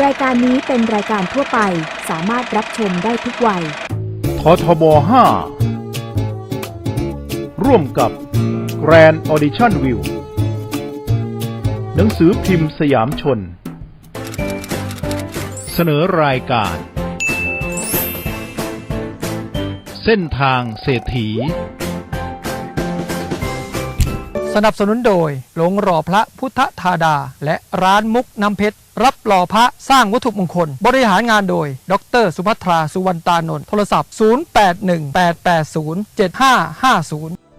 รายการนี้เป็นรายการทั่วไปสามารถรับชมได้ทุกวัย ททบ 5 ร่วมกับ Grand Audition View หนังสือพิมพ์สยามชน เสนอรายการ เส้นทางเศรษฐี สนับสนุนโดยหลงหล่อพระพุทธธาดา และร้านมุกน้ำเพชร รับหล่อพระสร้างวัตถุมงคล บริหารงานโดย ดร สุภัทรา สุวรรณตานนท์โทรศัพท์ 0818807550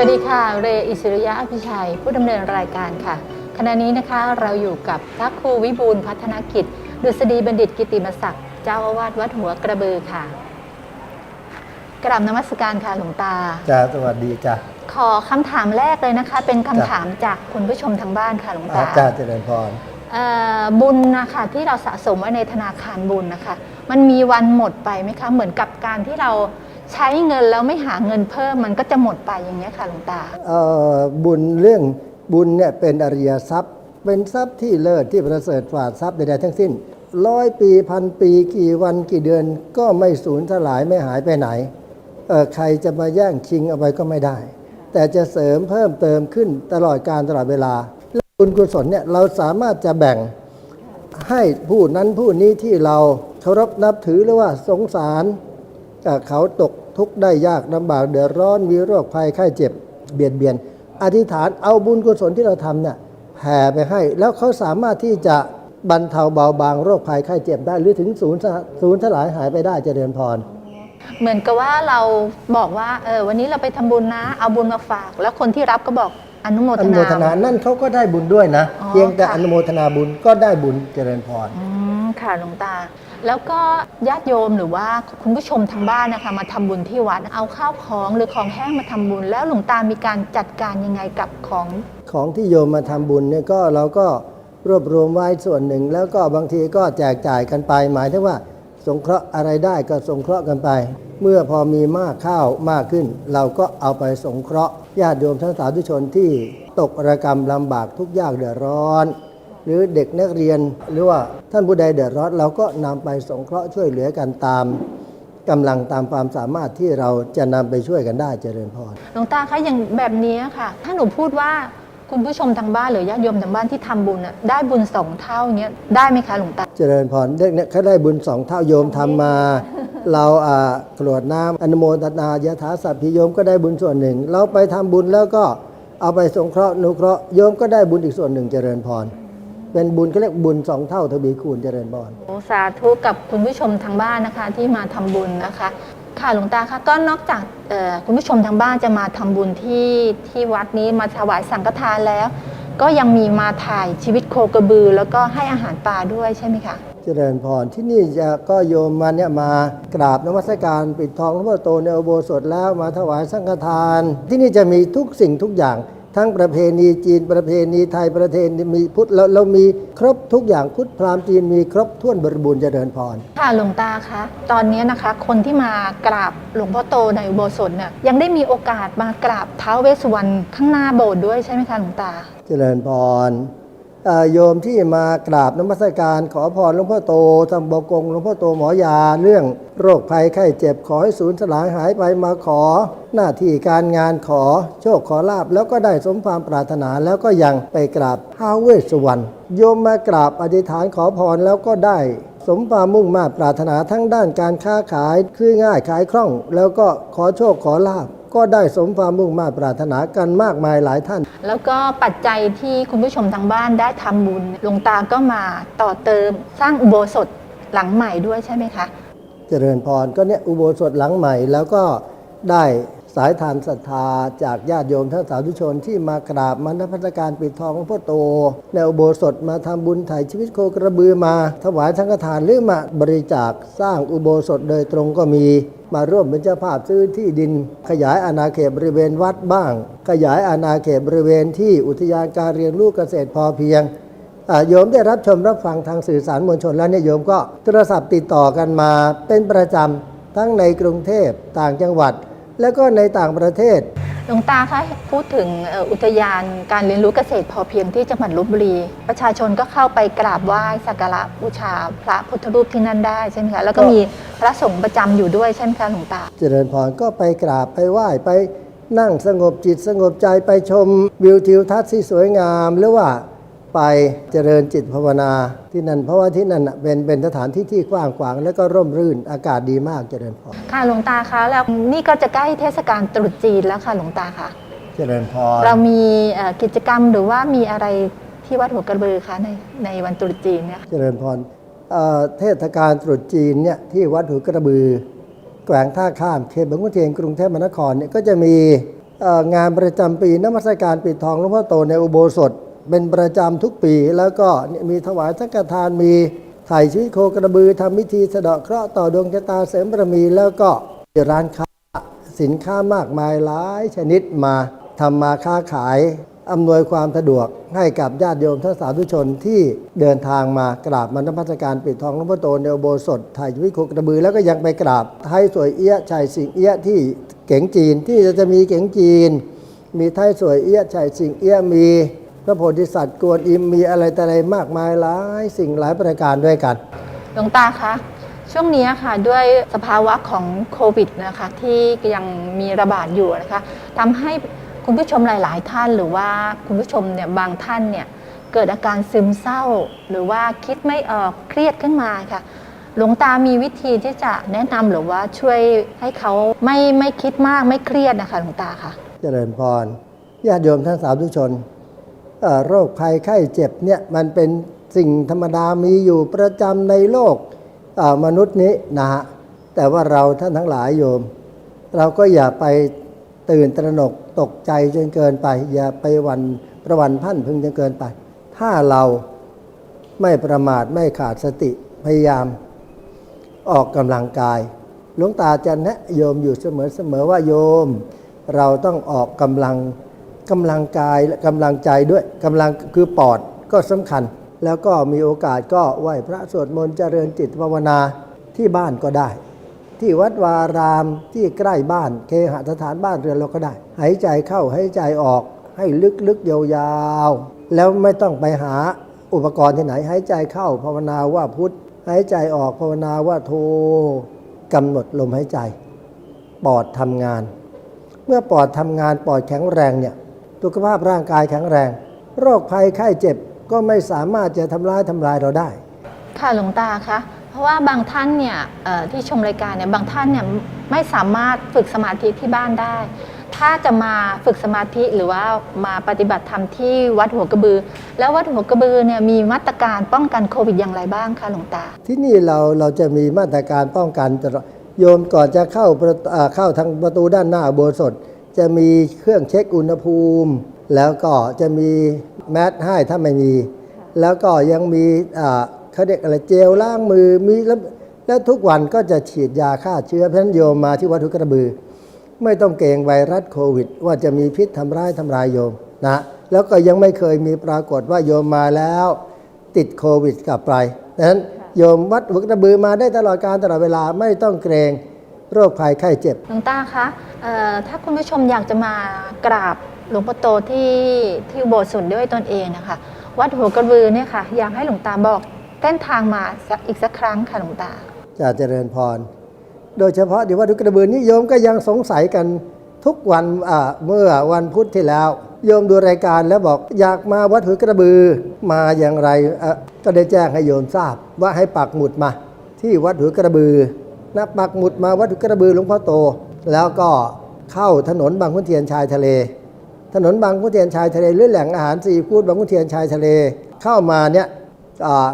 วัสดีค่ะ เรอิสริยะอภิชัย ผู้ดำเนินรายการค่ะ ขณะนี้นะคะเราอยู่กับพระครูวิบูลย์พัฒนกิจ ดุษฎีบัณฑิตกิติมศักดิ์ เจ้าอาวาสวัดหัวกระบือค่ะ กราบนมัสการค่ะหลวงตา จ้าสวัสดีจ้าขอคำถามแรกเลยนะคะ เป็นคำถามจากคุณผู้ชมทางบ้านค่ะหลวงอาตาจารย์เจริญพรเอ่อบุญนะคะที่เราสะสมไว้ในธนาคารบุญนะคะ มันมีวันหมดไปไหมคะ เหมือนกับการที่เรา ใช้เงินแล้วไม่หาเงินเพิ่มมันก็จะหมดไปอย่างเงี้ยค่ะหลวงตา เอ่อบุญเรื่องบุญเนี่ยเป็นอริยทรัพย์ เป็นทรัพย์ที่เลิศที่ประเสริฐกว่าทรัพย์ใดๆทั้งสิ้นร้อยปีพันปีกี่วันกี่เดือนก็ไม่สูญสลายไม่หายไปไหนเออใครจะมาแย่งชิงเอาไปก็ไม่ได้ แต่จะเสริมเพิ่มเติมขึ้นตลอดการตลอดเวลาและบุญกุศลเนี่ยเราสามารถจะแบ่งให้ผู้นั้นผู้นี้ที่เราเคารพนับถือหรือว่าสงสาร เอ่อเขาตกทุกข์ได้ยากลำบากเดือดร้อนมีโรคภัยไข้เจ็บเบียดเบียน อธิษฐานเอาบุญกุศลที่เราทำเนี่ยแผ่ไปให้ แล้วเขาสามารถที่จะบรรเทาเบาบางโรคภัยไข้เจ็บได้หรือถึงศูนย์สศูนย์สลายหายไปได้เจริญพรเหมือนกับว่าเราบอกว่าเออวันนี้เราไปทำบุญนะเอาบุญมาฝาก แล้วคนที่รับก็บอกอนุโมอทนุโมนาทนานั่นเขาก็ได้บุญด้วยนะอ๋อเพียงแต่ค่ะอนุโมทนาบุญก็ได้บุญเจริญพรอืมค่ะหลวงตา แล้วก็ญาติโยมหรือว่าคุณผู้ชมทางบ้านนะคะมาทำบุญที่วัดเอาข้าวของหรือของแห้งมาทำบุญ แล้วหลวงตามีการจัดการยังไงกับของของที่โยมมาทำบุญเนี่ยก็เราก็รวบรวมไว้ส่วนหนึ่ง แล้วก็บางทีก็แจกจ่ายกันไป หมายถึงว่า สงเคราะห์อะไรได้ก็สงเคราะห์กันไป เมื่อพอมีมากข้าวมากขึ้น เราก็เอาไปสงเคราะห์ญาติโยมทั้งสาธุชนที่ตกระกรรมลำบากทุกยากเดือดร้อน หรือเด็กนักเรียน หรือว่าท่านผู้ใดเดือดร้อนเราก็นำไปสงเคราะห์ช่วยเหลือกันตามกำลังตามความสามารถที่เราจะนำไปช่วยกันได้เจริญพรหลวงตาคะอย่างแบบนี้ค่ะ ถ้าหนูพูดว่าคุณผู้ชมทางบ้านหรือญาติโยมทางบ้านที่ทำบุญน่ะได้บุญสองเท่าเนี้ยได้ไหมคะหลวงตา เจริญพรเด็กเนี่ยเขาได้บุญสองเท่าโยมทำมา เราอ่ากรวดน้ำอนุโมทนายถาสัพพิโยมก็ได้บุญส่วนหนึ่ง เราไปทำบุญแล้วก็เอาไปสงเคราะห์นุเคราะห์โยมก็ได้บุญอีกส่วนหนึ่งเจริญพร เป็นบุญเขาเรียกบุญสองเท่าทวีคูณเจริญพรโอ้สาธุกับคุณผู้ชมทางบ้านนะคะที่มาทำบุญนะคะ ค่ะหลวงตาคะก็นอกจากเอ่อคุณผู้ชมทางบ้านจะมาทำบุญที่ที่วัดนี้มาถวายสังฆทานแล้ว ก็ยังมีมาถ่ายชีวิตโคกระบือ แล้วก็ให้อาหารปลาด้วยใช่ไหมคะเจริญพรที่นี่จะก็โยมมาเนี่ยมากราบนมัสการปิดทองหลวงพ่อโตในอุโบสถแล้วมาถวายสังฆทาน ที่นี่จะมีทุกสิ่งทุกอย่าง ทั้งประเพณีจีนประเพณีไทยประเพณีมีพุทธเราเรามีครบทุกอย่างพุทธพราหมณ์จีนมีครบถ้วนบริบูรณ์เจริญพร ค่ะหลวงตาคะตอนนี้นะคะ คนที่มากราบหลวงพ่อโตในอุโบสถเนี่ยยังได้มีโอกาสมากราบท้าวเวสสุวรรณข้างหน้าโบสถ์ด้วยใช่ไหมคะหลวงตา เจริญพรเอ่อ โยมที่มากราบนมัสการขอพรหลวงพ่อโตทำบกงหลวงพ่อโตหมอยาเรื่องโรคภัยไข้เจ็บขอให้สูญสลายหายไปมาขอ หน้าที่การงานขอโชคขอลาบแล้วก็ได้สมความปรารถนาแล้วก็ยังไปกราบท้าเวสสุวรรณโยมมากราบอธิษฐานขอพรแล้วก็ได้ สมความมุ่งมา่ปรารถนาทั้งด้านการค้าขายคือง่ายขายคล่อง แล้วก็ขอโชคขอลาบ ก็ได้สมความมุ่งมา่ปรารถนากันมากมายหลายท่าน แล้วก็ปัจจัยที่คุณผู้ชมทางบ้านได้ทำบุญหลวงตาก็มาต่อเติมสร้างอุโบสถหลังใหม่ด้วยใช่ไหมคะ เจริญพรก็เนี่ยอุโบสถหลังใหม่แล้วก็ได้สายทานศรัทธาจากญาติโยมท่านสาธุชนที่มากราบมานพัฒการปิดทองหลวงพ่อโตในอุโบสถมาทำบุญถ่ายชีวิตโคกระบือมา ถวายสังฆทานหรือมาบริจาคสร้างอุโบสถโดยตรงก็มี มาร่วมเป็นเจ้าภาพซื้อที่ดิน ขยายอาณาเขตบริเวณวัดบ้าง ขยายอาณาเขตบริเวณที่อุทยานการเรียนรู้เกษตรพอเพียงโยมได้รับชมรับฟังทางสื่อสารมวลชนแล้วเนี่ยโยมก็โทรศัพท์ติดต่อกันมาเป็นประจำทั้งในกรุงเทพต่างจังหวัด แล้วก็ในต่างประเทศ หลวงตาคะพูดถึงเอ่ออุทยานการเรียนรู้เกษตรพอเพียงที่จังหวัดลบบุรี ประชาชนก็เข้าไปกราบไหว้สักการะบูชาพระพุทธรูปที่นั่นได้ใช่ไหมคะแล้วก็ก็มีพระสงฆ์ประจำอยู่ด้วยใช่ไหมคะหลวงตา เจริญพรก็ไปกราบไปไหว้ไปนั่งสงบจิตสงบใจไปชมวิวทิวทัศน์ที่สวยงาม หรือว่า ไปเจริญจิตภาวนาที่นั่น เพราะว่าที่นั่นน่ะเป็นเป็นสถานที่ที่กว้างขวาง และก็ร่มรื่นอากาศดีมากเจริญพรค่ะหลวงตาคะแล้วนี่ก็จะใกล้เทศกาลตรุษจีนแล้วค่ะหลวงตาคะเจริญพรเรามีเอ่อกิจกรรมหรือว่ามีอะไรที่วัดหัวกระบือคะในในวันตรุษจีนเนี่ยค่ะเจริญพรเอ่อเทศกาลตรุษจีนเนี่ยที่วัดหูกระบือแขวงท่าข้ามเขตบางขุนเทียนกรุงเทพมหานครเนี่ยก็จะมีเอ่องานประจำปีนมัสการปิดทองหลวงพ่อโตในอุโบสถ เป็นประจำทุกปี แล้วก็มีถวายสังฆทานมีถ่ายชีวิตโคกระบือทำพิธีสะเดาะเคราะห์ต่อดวงชะตาเสริมบารมีแล้วก็มีร้านค้าสินค้ามากมายหลายชนิดมาทำมาค้าขายอำนวยความสะดวกให้กับญาติโยมท่านสาธุชนที่เดินทางมากราบมรณพัฒการปิดทองหลวงพ่อโตในโบสถถ่ายชีวิตโคกระบือแล้วก็ยังไปกราบไทยสวยเอี้ยชัยสิงเอี้ยที่เก๋งจีนที่จะมีเก๋งจีน มีไทยสวยเอี้ยชัยสิงเอี้ยมี ระโพธิสัตว์กวนอิมมีอะไรแต่อะไรมากมายหลายสิ่งหลายประการด้วยกันหลวงตาคะช่วงนี้ค่ะด้วยสภาวะของโควิดนะคะที่ยังมีระบาดอยู่นะคะทำให้คุณผู้ชมหลาย ๆ ท่านหรือว่าคุณผู้ชมเนี่ยบางท่านเนี่ยเกิดอาการซึมเศร้า หรือว่าคิดไม่ออกเครียดขึ้นมาค่ะหลวงตามีวิธีที่จะแนะนำหรือว่าช่วยให้เขาไม่ไม่คิดมากไม่เครียดนะคะหลวงตาค่ะ เจริญพรญาติโยมท่านสาธุชนเอ่อ โรคภัยไข้เจ็บเนี่ยมันเป็นสิ่งธรรมดามีอยู่ประจำในโลกมนุษย์นี้นะฮะแต่ว่าเราท่านทั้งหลายโยม เราก็อย่าไปตื่นตระหนกตกใจจนเกินไป อย่าไปหวันประวันพันพึงจนเกินไป ถ้าเราไม่ประมาทไม่ขาดสติพยายามออกกำลังกายหลวงตาจะแนะโยมอยู่เสมอๆว่าโยม เราต้องออกกำลังก กำลังกายและกำลังใจด้วยกำลังคือปอดก็สำคัญ แล้วก็มีโอกาสก็ไหว้พระสวดมนต์เจริญจิตภาวนาที่บ้านก็ได้ ที่วัดวารามที่ใกล้บ้านเคหสถานบ้านเรือนเราก็ได้ หายใจเข้าหายใจออกให้ลึกๆยาวๆ แล้วไม่ต้องไปหาอุปกรณ์ที่ไหนหายใจเข้าภาวนาว่าพุทธหายใจออกภาวนาว่าโทกำหนดลมหายใจ ปอดทำงาน เมื่อปอดทำงานปอดแข็งแรงเนี่ย สุขภาพร่างกายแข็งแรง โรคภัยไข้เจ็บก็ไม่สามารถจะทำร้ายทำลายเราได้ ค่ะหลวงตาคะเพราะว่าบางท่านเนี่ยเอ่อที่ชมรายการเนี่ยบางท่านเนี่ยไม่สามารถฝึกสมาธิที่บ้านได้ ถ้าจะมาฝึกสมาธิหรือว่ามาปฏิบัติธรรมที่วัดหัวกระบือ แล้ววัดหัวกระบือเนี่ยมีมาตรการป้องกันโควิดอย่างไรบ้างคะหลวงตา ที่นี่เราเราจะมีมาตรการป้องกันตลอดโยมก่อนจะเข้าประตูอ่าเข้าทางประตูด้านหน้าอุโบสถ จะมีเครื่องเช็คอุณหภูมิ แล้วก็จะมีแมสให้ถ้าไม่มี แล้วก็ยังมีเขาเรียกอะไรเจลล้างมือมีแล้วแล้วทุกวันก็จะฉีดยาฆ่าเชื้อเพราะฉนั้นโยมมาที่วัดทุกกระบือ ไม่ต้องเกรงไวรัสโควิด ว่าจะมีพิษทำร้ายทำลายโยมนะแล้วก็ยังไม่เคยมีปรากฏว่าโยมมาแล้วติดโควิดกลับไปดังนั้นโยมวัดหัวกระบือมาได้ตลอดการตลอดเวลาไม่ต้องเกรง โรคภัยไข้เจ็บ หลวงตาคะเอ่อถ้าคุณผู้ชมอยากจะมากราบหลวงพ่อโตที่ที่อุโบสถด้วยตนเองนะคะ วัดหัวกระบือเนี่ยค่ะ อยากให้หลวงตาบอกเส้นทางมาสักอีกสักครั้งค่ะหลวงตา จะเจริญพร โดยเฉพาะที่วัดทุกกระบือนี้โยมก็ยังสงสัยกันทุกวันอ่าเมื่อวันพุธที่แล้ว โยมดูรายการแล้วบอกอยากมาวัดหุกระบือมาอย่างไรอะก็ได้แจ้งให้โยมทราบว่าให้ปักหมุดมา ที่วัดหุกระบือ นะปักหมุดมาวัดหุกระบือหลวงพ่อโต แล้วก็เข้าถนนบางขุนเทียนชายทะเล ถนนบางขุนเทียนชายทะเลหรือแหล่งอาหารซีฟู้ดบางขุนเทียนชายทะเล เข้ามาเนี่ย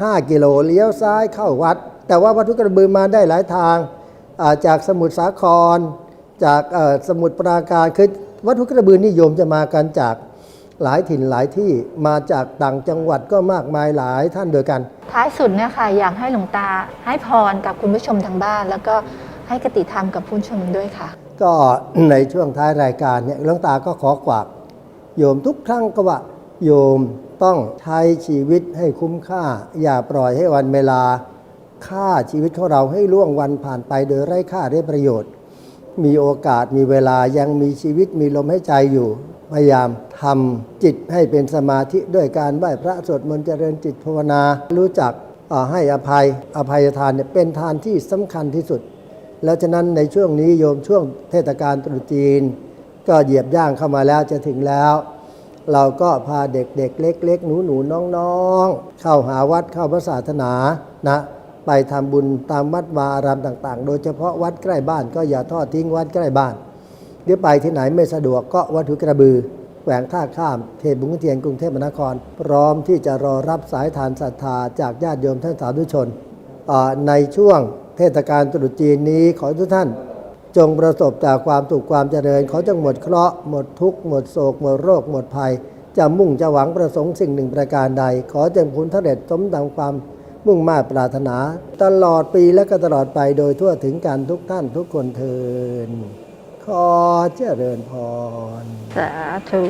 ห้ากิโลเลี้ยวซ้ายเข้าวัด แต่ว่าวัดทุกระบือมาได้หลายทางาจากสมุทรสาคร จากสมุทรปราการคือวัตถุกระบือนิยมจะมากันจาก หลายถิ่นหลายที่มาจากต่างจังหวัดก็มากมายหลายท่านโดวยกัน ท้ายสุดเนี่ยค่ะอยากให้หลวงตาให้พรกับคุณผู้ชมทางบ้าน แล้วก็ให้กติธรรมกับผู้ชมด้วยค่ะ ก็ในช่วงท้ายรายการเนี่ยหลวงตาก็ขอกวากโยมทุกครั้งก็ว่าโยมต้องใช้ชีวิตให้คุ้มค่า อย่าปล่อยให้วันเวลาค่าชีวิตของเราให้ล่วงวันผ่านไปโดยไร้ค่าไร้ประโยชน์ มีโอกาสมีเวลายังมีชีวิตมีลมหายใจอยู่ พยายามทำจิตให้เป็นสมาธิด้วยการไหว้พระสวดมนต์เจริญจิตภาวนา รู้จักให้อภัยอภัยทานเนี่ยเป็นทานที่สำคัญที่สุด แล้วฉะนั้นในช่วงนี้โยมช่วงเทศกาลตรุษจีน ก็เหยียบย่างเข้ามาแล้วจะถึงแล้ว เราก็พาเด็กๆเล็กๆ หนูหนูๆน้องๆ เข้าหาวัดเข้าพระศาสนานะไปทำบุญตามวัดวาอารามต่างๆ โดยเฉพาะวัดใกล้บ้านก็อย่าทอดทิ้งวัดใกล้บ้าน หรือไปที่ไหนไม่สะดวกก็วัดหุกระบือแขวงท่าข้ามเทพบุญเทียนกรุงเทพมหานคร พร้อมที่จะรอรับสายทานศรัทธาจากญาติโยมท่านสาธุชน ในช่วงเทศกาลตรุษจีนนี้ขอทุกท่าน จงประสบจากความสุขความเจริญ ขอจงหมดเคราะห์หมดทุกข์หมดโศก หมดโรค หมดภัย จะมุ่งจะหวังประสงค์สิ่งหนึ่งประการใด ขอจงผลสำเร็จสมดังความมุ่งมา่ปรารถนา ตลอดปีและก็ตลอดไปโดยทั่วถึงกันทุกท่านทุกคนเทิน ขอเจริญพร สาธุ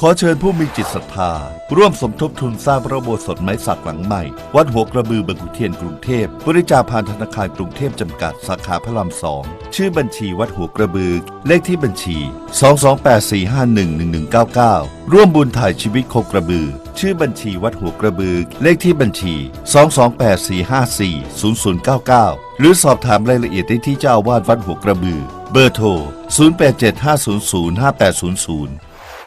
ขอเชิญผู้มีจิตศรัทธา ร่วมสมทบทุนสร้างพระอุโบสถไม้สักหลังใหม่ วัดหัวกระบือบางขุนเทียนกรุงเทพบริจาคผ่านธนาคารกรุงเทพจำกัดสาขาพระรามสองชื่อบัญชีวัดหัวกระบือ เลขที่บัญชี 228451199 ร่วมบุญถ่ายชีวิตโคกระบือ ชื่อบัญชีวัดหัวกระบือ เลขที่บัญชี 22845400099 หรือสอบถามรายละเอียดได้ที่เจ้าอาวาสวัดหัวกระบือ เบอร์โทร 0875005800